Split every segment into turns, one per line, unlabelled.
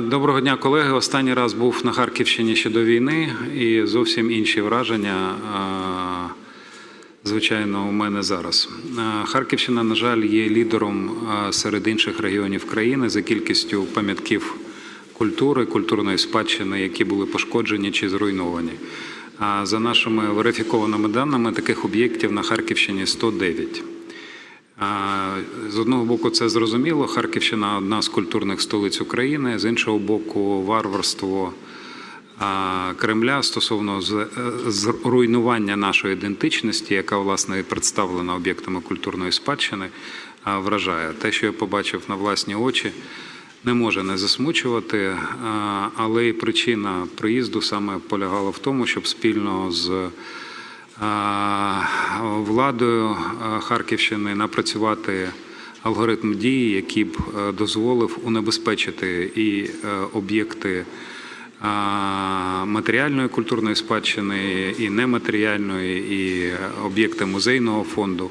Доброго дня, колеги. Останній раз був на Харківщині ще до війни і зовсім інші враження. Звичайно, у мене зараз. Харківщина, на жаль, є лідером серед інших регіонів країни за кількістю пам'ятків культури, культурної спадщини, які були пошкоджені чи зруйновані. А За нашими верифікованими даними, таких об'єктів на Харківщині 109. З одного боку, це зрозуміло. Харківщина одна з культурних столиць України. З іншого боку, варварство Кремля стосовно е, зруйнування нашої ідентичності, яка власне представлена об'єктами культурної спадщини, вражає. Те, що я побачив на власні очі, не може не засмучувати, але і причина приїзду саме полягала в тому, щоб спільно з владою Харківщини напрацювати алгоритм дії, який б е, дозволив унебезпечити і е, об'єкти матеріальної культурної спадщини, і нематеріальної, і об'єкти музейного фонду.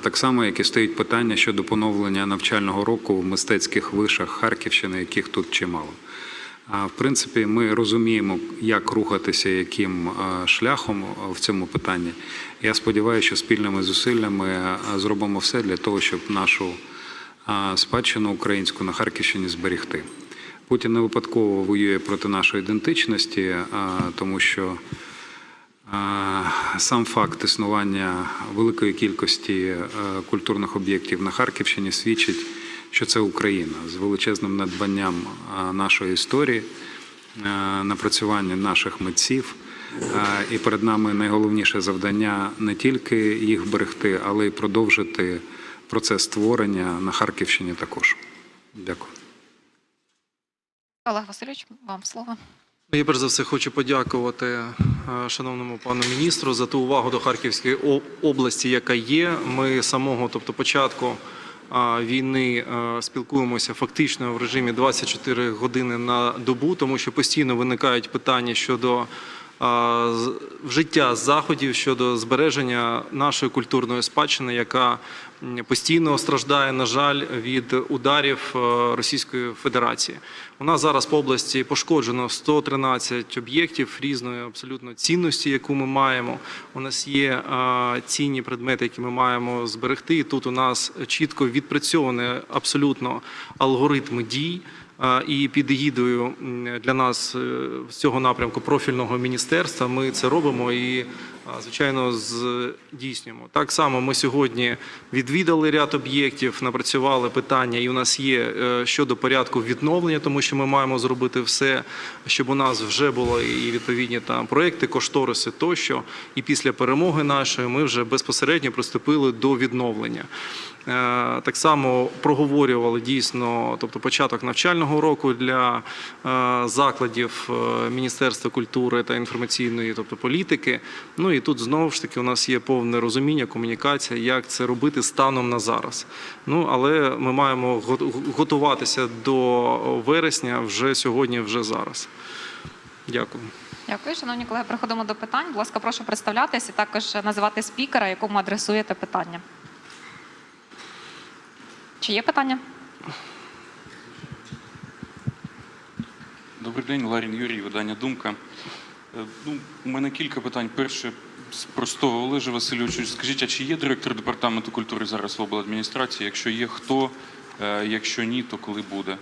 Так само, як і стоїть питання щодо поновлення навчального року в мистецьких вишах Харківщини, яких тут чимало. В принципі, ми розуміємо, як рухатися, яким шляхом в цьому питанні. Я сподіваюся, що спільними зусиллями зробимо все для того, щоб нашу спадщину українську на Харківщині зберігти. Путін не випадково воює проти нашої ідентичності, тому що Сам факт існування великої кількості е, культурних об'єктів на Харківщині свідчить, що це Україна з величезним надбанням нашої історії, напрацювання наших митців. І перед нами найголовніше завдання не тільки їх берегти, але й продовжити процес створення на Харківщині також. Дякую.
Олег Васильович, вам слово.
Я перш за все хочу подякувати е, шановному пану міністру за ту увагу до Харківської області, яка є. Ми самого, тобто початку війни, спілкуємося фактично в режимі 24 години на добу, тому що постійно виникають питання щодо вжиття заходів щодо збереження нашої культурної спадщини, яка постійно страждає, на жаль, від ударів е, Російської Федерації. У нас зараз по області пошкоджено 113 об'єктів різної абсолютно цінності, яку ми маємо. У нас є е, цінні предмети, які ми маємо зберегти. Тут у нас чітко відпрацьований абсолютно алгоритм дій. І під егідою для нас е, з цього напрямку профільного міністерства ми це робимо. І, звичайно, здійснюємо. Так само ми сьогодні відвідали ряд об'єктів, напрацювали питання, і у нас є е, щодо порядку відновлення, тому що ми маємо зробити все, щоб у нас вже було і відповідні там проекти, кошториси тощо. І після перемоги нашої ми вже безпосередньо приступили до відновлення. Е, Так само проговорювали дійсно, тобто початок навчального року для е, закладів Міністерства культури та інформаційної, тобто політики. Ну і тут знову ж таки у нас є повне розуміння, комунікація, як це робити станом на зараз. Ну але ми маємо готуватися до вересня вже сьогодні, вже зараз. Дякую.
Дякую, шановні колеги. Переходимо до питань. Будь ласка, прошу представлятися і також називати спікера, якому адресуєте питання. Чи є питання?
Добрий день, Ларін Юрій, видання Думка. Е, Ну, у мене кілька питань. Перше з простого Олеже Васильовичу, скажіть, а чи є директор департаменту культури зараз в обладміністрації? Якщо є, хто? Е, Якщо ні, то коли буде?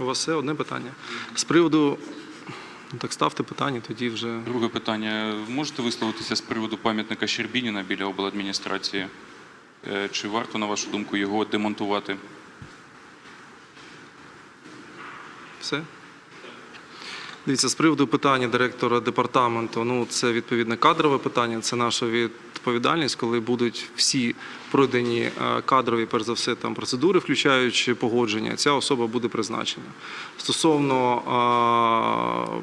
У вас все одне питання. З приводу ну, так ставте питання, тоді вже.
Друге питання. Можете висловитися з приводу пам'ятника Щербініна біля обладміністрації? Е, Чи варто, на вашу думку, його демонтувати?
Все? Дивіться, з приводу питання директора департаменту, ну це відповідне кадрове питання, це наша відповідальність, коли будуть всі пройдені е, кадрові, перш за все, там процедури, включаючи погодження, ця особа буде призначена. Стосовно е,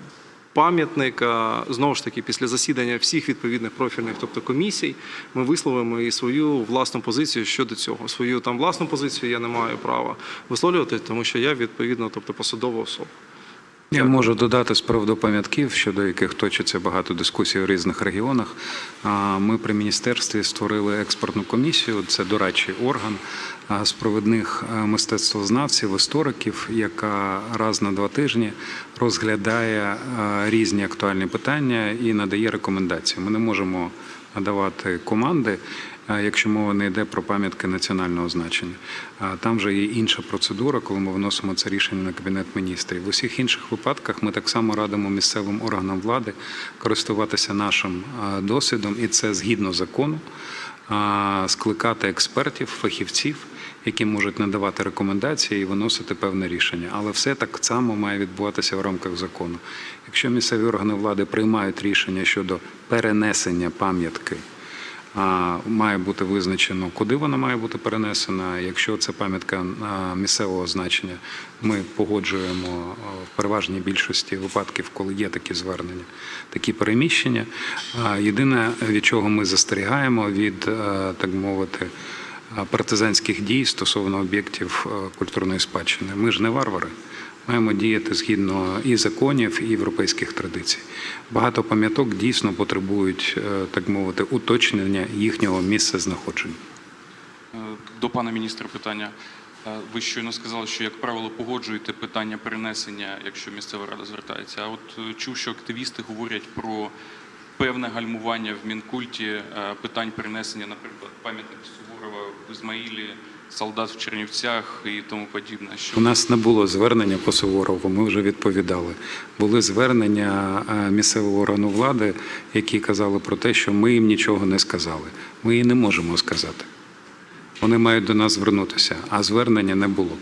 пам'ятника, знову ж таки, після засідання всіх відповідних профільних, тобто комісій, ми висловимо і свою власну позицію щодо цього. Свою там власну позицію я не маю права висловлювати, тому що я відповідно, тобто посадова особа.
Я можу додати з приводу пам'ятків, щодо яких точиться багато дискусій у різних регіонах. Ми при міністерстві створили експертну комісію. Це дорадчий орган з провідних мистецтвознавців, істориків, яка раз на два тижні розглядає різні актуальні питання і надає рекомендації. Ми не можемо надавати команди. Якщо мова не йде про пам'ятки національного значення, там вже є інша процедура, коли ми виносимо це рішення на кабінет міністрів. В усіх інших випадках ми так само радимо місцевим органам влади користуватися нашим досвідом, і це згідно закону, скликати експертів, фахівців, які можуть надавати рекомендації і виносити певне рішення. Але все так само має відбуватися в рамках закону. Якщо місцеві органи влади приймають рішення щодо перенесення пам'ятки. Має бути визначено, куди вона має бути перенесена. Якщо це пам'ятка місцевого значення, ми погоджуємо в переважній більшості випадків, коли є такі звернення, такі переміщення. Єдине, від чого ми застерігаємо від, так мовити, партизанських дій стосовно об'єктів культурної спадщини. Ми ж не варвари. Маємо діяти згідно і законів, і європейських традицій. Багато пам'яток дійсно потребують, е, так мовити, уточнення їхнього місця знаходження.
Е, До пана міністра питання. Е, Ви щойно сказали, що, як правило, погоджуєте питання перенесення, якщо місцева рада звертається. А от чув, що активісти говорять про певне гальмування в Мінкульті питань перенесення, наприклад, пам'ятник Суворова в Ізмаїлі, солдат в Чернівцях і тому подібне. Що
У нас не було звернення по Суворову, ми вже відповідали. Були звернення е, місцевого органу влади, які казали про те, що ми їм нічого не сказали. Ми їй не можемо сказати. Вони мають до нас звернутися, а звернення не було.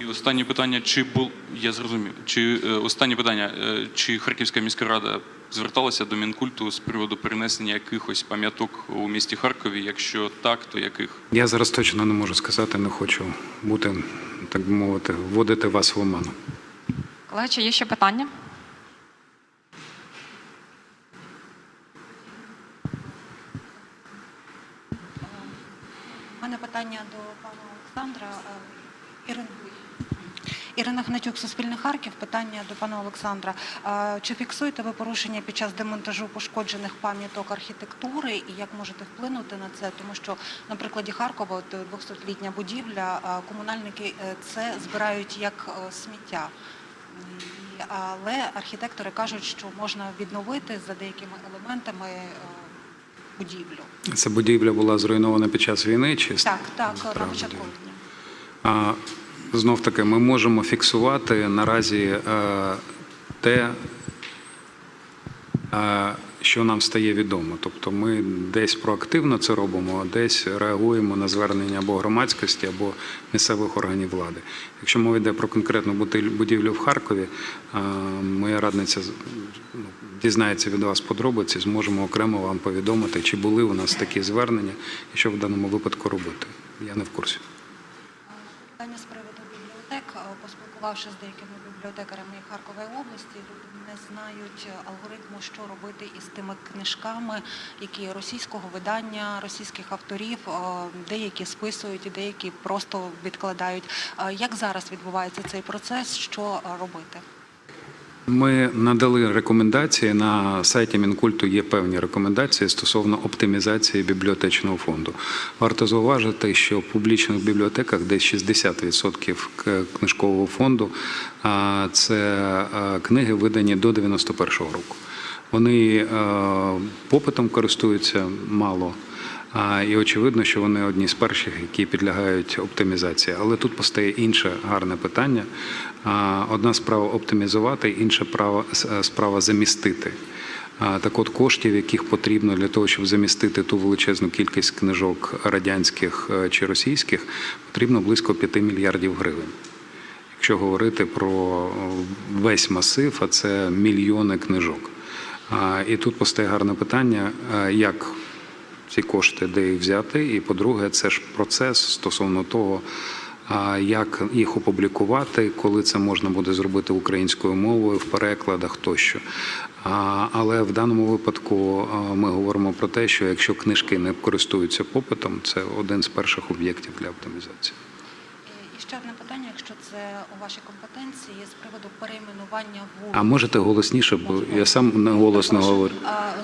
І останнє питання: чи бул я зрозумів, чи е, останнє питання, е, чи Харківська міська рада зверталася до Мінкульту з приводу перенесення якихось пам'яток у місті Харкові? Якщо так, то яких?
Я зараз точно не можу сказати, не хочу бути, так би мовити, вводити вас в оману.
Колеги, чи є ще питання?
У мене питання до пана Олександра. Е, Ірина. Гнатюк, Суспільне Харків. Питання до пана Олександра. Чи фіксуєте ви порушення під час демонтажу пошкоджених пам'яток архітектури і як можете вплинути на це? Тому що на прикладі Харкова, от 200-літня будівля, комунальники е, це збирають як е, сміття. Але архітектори кажуть, що можна відновити за деякими елементами е, будівлю.
Ця будівля була зруйнована під час війни чи
Так, так, на початку.
А, Знов таки, ми можемо фіксувати наразі е, те, е, що нам стає відомо. Тобто ми десь проактивно це робимо, а десь реагуємо на звернення або громадськості, або місцевих органів влади. Якщо мова йде про конкретну будівлю в Харкові, е, моя радниця ну, дізнається від вас подробиці, зможемо окремо вам повідомити, чи були у нас такі звернення, і що в даному випадку робити. Я не в курсі.
Питання з приводу бібліотек. Е, Поспілкувавшись з деякими бібліотекарями Харкової області, люди не знають е, алгоритму, що робити із тими книжками, які російського видання, російських авторів, е, деякі списують, деякі просто відкладають. Е, Як зараз відбувається цей процес? Що робити?
Ми надали рекомендації на сайті Мінкульту. Є певні рекомендації стосовно оптимізації бібліотечного фонду. Варто зауважити, що в публічних бібліотеках десь 60% книжкового фонду це книги, видані до 91-го року. Вони попитом користуються мало. І очевидно, що вони одні з перших, які підлягають оптимізації. Але тут постає інше гарне питання. Одна справа оптимізувати, інша права- справа замістити. Так от коштів, яких потрібно для того, щоб замістити ту величезну кількість книжок радянських е, чи російських, потрібно близько 5 мільярдів гривень. Якщо говорити про весь масив, а це мільйони книжок. І тут постає гарне питання, як ці кошти, де їх взяти, і по-друге, це ж процес стосовно того, як їх опублікувати, коли це можна буде зробити українською мовою в перекладах тощо. Але в даному випадку ми говоримо про те, що якщо книжки не користуються попитом, це один з перших об'єктів для оптимізації.
Ще одне питання, якщо це у вашій компетенції, з приводу перейменування вулиць.
А можете голосніше, бо я сам не голосно говорю.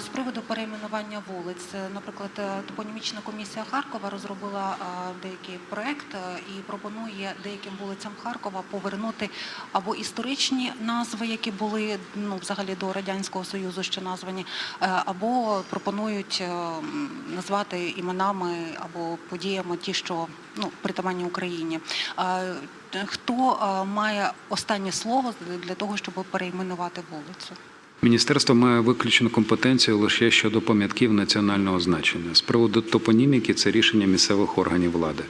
З приводу перейменування вулиць, е, наприклад, е, топонімічна комісія Харкова розробила деякий проект е, і пропонує деяким вулицям Харкова повернути або історичні назви, які були ну взагалі до радянського союзу ще названі, е, або пропонують е, назвати іменами або подіями ті, що ну притаманні Україні. Е, Хто е, має останнє слово для того, щоб перейменувати вулицю?
Міністерство має виключену компетенцію лише щодо пам'ятків національного значення. З приводу топоніміки це рішення місцевих органів влади.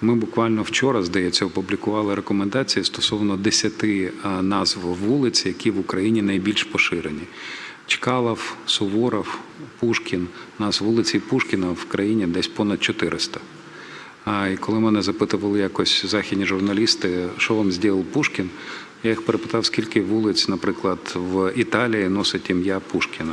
Ми буквально вчора, здається, опублікували рекомендації стосовно 10 е, назв вулиць, які в Україні найбільш поширені. Чкалов, Суворов, Пушкін. Нас вулиці Пушкіна в країні десь понад 400. А і коли мене запитували якось західні журналісти, що вам зробив Пушкін, я їх перепитав, скільки вулиць, наприклад, в Італії носить ім'я Пушкіна.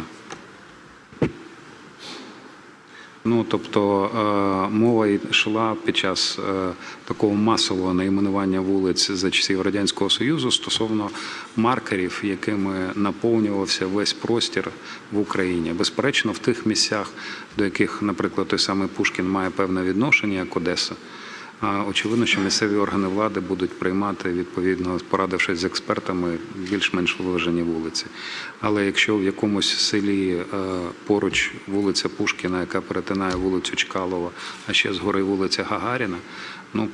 Ну, тобто е, мова йшла під час е, такого масового найменування вулиць за часів Радянського Союзу стосовно маркерів, якими наповнювався весь простір в Україні. Безперечно, в тих місцях, до яких, наприклад, той самий Пушкін має певне відношення, як Одеса. Очевидно, що місцеві органи влади будуть приймати відповідно, порадившись з експертами, більш-менш виважені вулиці. Але якщо в якомусь селі е, поруч вулиця Пушкіна, яка перетинає вулицю Чкалова, а ще згори вулиця Гагаріна, ну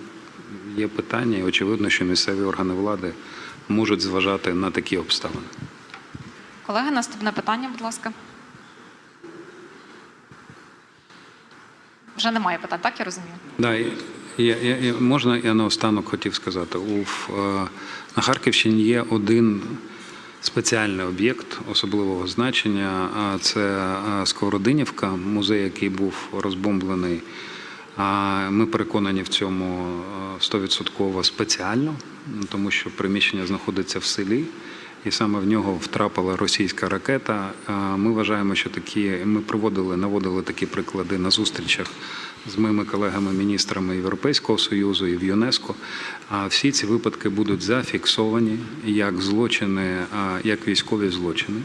є питання, і очевидно, що місцеві органи влади можуть зважати на такі обставини.
Колеги, наступне питання, будь ласка. Вже немає питань, так я розумію?
Да, я, я, я, можна я наостанок хотів сказати. У, е, на Харківщині є один спеціальний об'єкт особливого значення. Це е, Сковородинівка, музей, який був розбомблений. А Ми переконані в цьому е, стовідсотково спеціально, тому що приміщення знаходиться в селі. І саме в нього втрапила російська ракета. Ми вважаємо, що такі ми проводили, наводили такі приклади на зустрічах з моїми колегами-міністрами Європейського союзу і в ЮНЕСКО. А всі ці випадки будуть зафіксовані як злочини, як військові злочини.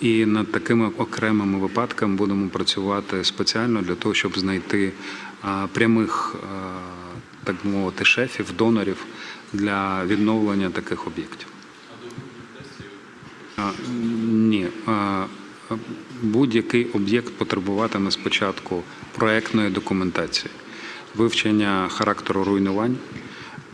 І над такими окремими випадками будемо працювати спеціально для того, щоб знайти прямих, так мовити, шефів, донорів для відновлення таких об'єктів. Ні. Будь-який об'єкт потребуватиме спочатку проектної документації, вивчення характеру руйнувань.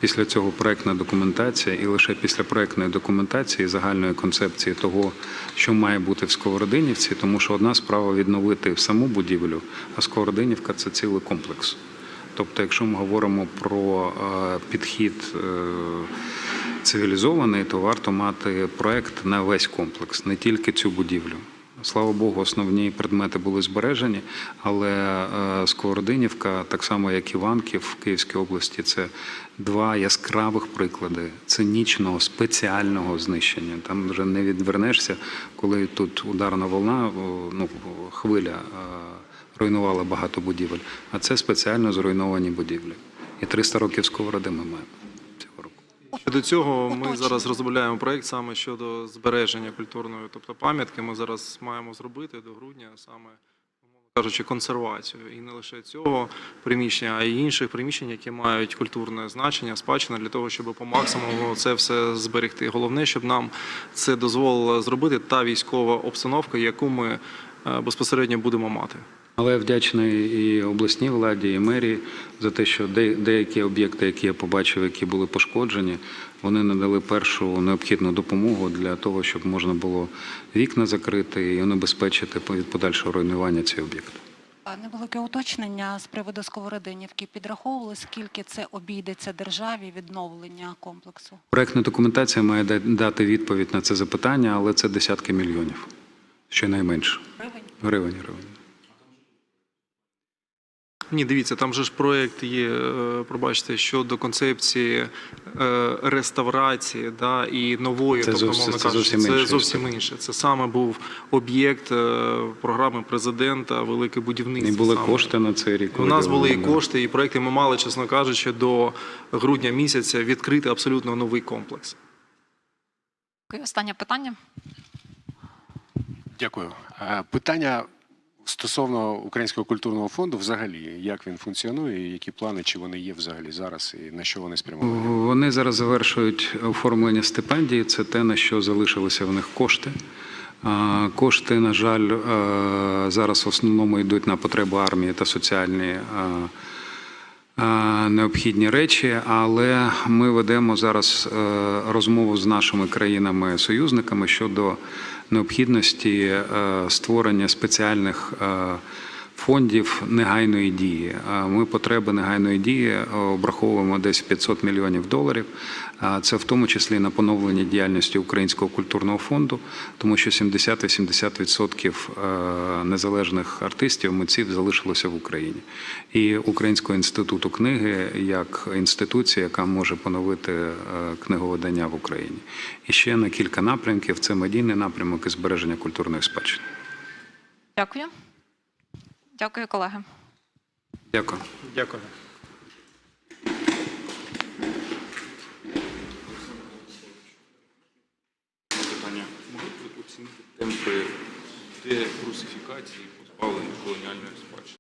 Після цього проектна документація, і лише після проектної документації загальної концепції того, що має бути в Сковородинівці, тому що одна справа відновити саму будівлю, а Сковородинівка це цілий комплекс. Тобто, якщо ми говоримо про е, підхід е, цивілізований, то варто мати проект на весь комплекс, не тільки цю будівлю. Слава Богу, основні предмети були збережені, але е, Сковородинівка, так само як Іванків в Київській області, це два яскравих приклади цинічного спеціального знищення. Там вже не відвернешся, коли тут ударна волна, ну хвиля е, руйнувала багато будівель. А це спеціально зруйновані будівлі. І 300 років сковороди ми маємо.
Щодо цього, ми зараз розробляємо проект саме щодо збереження культурної, тобто пам'ятки. Ми зараз маємо зробити до грудня саме, кажучи, консервацію. І не лише цього приміщення, а й інших приміщень, які мають культурне значення, спадщина для того, щоб по максимуму це все зберегти. Головне, щоб нам це дозволила зробити та військова обстановка, яку ми е, безпосередньо будемо мати.
Але я вдячний і обласній владі, і мерії за те, що деякі об'єкти, які я побачив, які були пошкоджені, вони надали першу необхідну допомогу для того, щоб можна було вікна закрити і унебезпечити від подальшого руйнування цих об'єктів.
Невелике уточнення з приводу Сковородинівки. Підраховували, скільки це обійдеться державі відновлення комплексу?
Проектна документація має дати відповідь на це запитання, але це десятки мільйонів, щонайменше.
Гривень?
Гривень, гривень.
Ні, дивіться, там же ж проєкт є, е, пробачте, щодо концепції е, реставрації да, і нової,
Це
тобто,
зовсім-
мовно
це
кажучи,
зовсім
це зовсім інше. Це саме був об'єкт е, програми президента Велике
І
будівництво.
були
саме.
кошти на цей рік.
У нас були і кошти, і проекти. Ми мали, чесно кажучи, до грудня місяця відкрити абсолютно новий комплекс.
Останнє питання.
Дякую. Питання стосовно Українського культурного фонду взагалі, як він функціонує, які плани, чи вони є взагалі зараз, і на що вони спрямовані?
Вони зараз завершують оформлення стипендії. Це те, на що залишилися в них кошти. Кошти, на жаль, е, зараз в основному йдуть на потреби армії та соціальні е, е, необхідні речі, але ми ведемо зараз розмову з нашими країнами-союзниками щодо необхідності е, створення спеціальних е, фондів негайної дії. Ми потреби негайної дії е, обраховуємо десь 500 мільйонів доларів. Це в тому числі на поновлення діяльності Українського культурного фонду, тому що 70-80% е, незалежних артистів, митців залишилося в Україні. І Українського інституту книги як інституція, яка може поновити е, книговидання в Україні. І ще на кілька напрямків це медійний напрямок і збереження культурної спадщини.
Дякую. Дякую, колеги.
Дякую.
Дякую.
Питання. можуть оцінити темпи декрусифікації позбавлення колоніальної спадщини?